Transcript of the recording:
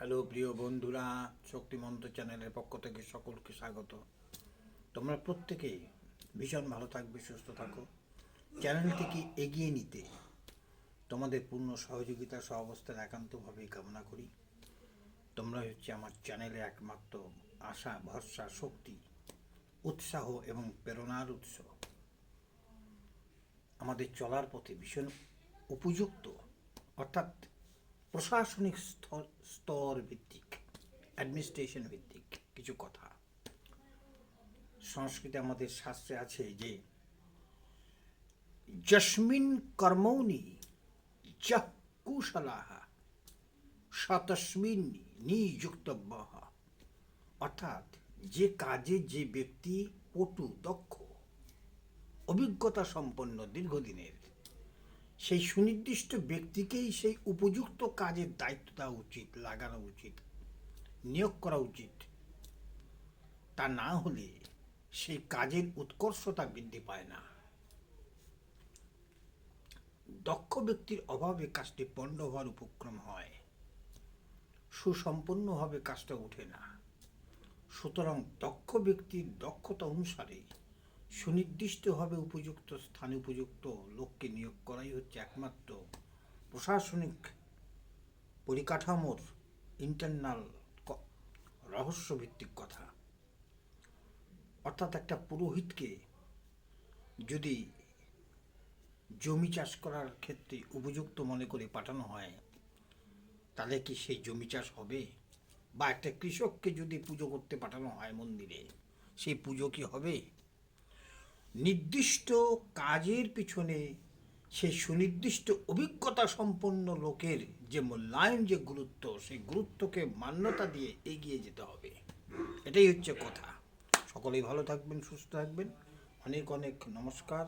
Hello প্রিয় বন্ধুরা, শক্তিমন্ত চ্যানেলের পক্ষ থেকে সকলকে স্বাগত। তোমরা প্রত্যেকেই ভীষণ ভালো থাকবে, সুস্থ থাকো। চ্যানেলটিকে এগিয়ে নিতে তোমাদের পূর্ণ সহযোগিতা, সহাবস্থার একান্তভাবেই কামনা করি। তোমরা হচ্ছে আমার চ্যানেলে একমাত্র আশা, ভরসা, শক্তি, উৎসাহ এবং প্রেরণার উৎস। আমাদের চলার পথে ভীষণ উপযুক্ত, অর্থাৎ প্রশাসনিক স্তর স্তর ভিত্তিক অ্যাডমিনিস্ট্রেশন ভিত্তিক কিছু কথা। সংস্কৃতে আমাদের শাস্ত্রে আছে যে যস্মিন কর্মৌনি যহ কুশলাহ শতস্মিন নিযুক্তব্য। অর্থাৎ যে কাজে যে ব্যক্তি পটু দক্ষ, অভিজ্ঞতা সম্পন্ন দীর্ঘদিনের সেই সুনির্দিষ্ট ব্যক্তিকেই সেই উপযুক্ত কাজের দায়িত্ব দেওয়া উচিত, লাগানো উচিত, নিয়োগ করা উচিত। তা না হলে সেই কাজের উৎকর্ষতা বৃদ্ধি পায় না। দক্ষ ব্যক্তির অভাবে কাজটি পণ্ড হওয়ার উপক্রম হয়। সুসম্পন্নভাবে কাজটা ওঠে না। সুতরাং দক্ষ ব্যক্তির দক্ষতা অনুসারে সুনির্দিষ্টভাবে উপযুক্ত স্থানে উপযুক্ত লোককে নিয়োগ করাই হচ্ছে একমাত্র প্রশাসনিক পরিকাঠামোর ইন্টারনাল রহস্যভিত্তিক কথা। অর্থাৎ একটা পুরোহিতকে যদি জমি চাষ করার ক্ষেত্রে উপযুক্ত মনে করে পাঠানো হয়, তাহলে কি সেই জমি চাষ হবে? বা একটা কৃষককে যদি পুজো করতে পাঠানো হয় মন্দিরে, সেই পুজো কি হবে? নির্দিষ্ট কাজের পিছনে সে সুনির্দিষ্ট অভিজ্ঞতা সম্পন্ন লোকের যে মূল্যায়ন, যে গুরুত্ব, সেই গুরুত্বকে মান্যতা দিয়ে এগিয়ে যেতে হবে। এটাই হচ্ছে কথা। সকলেই ভালো থাকবেন, সুস্থ থাকবেন। অনেক অনেক নমস্কার।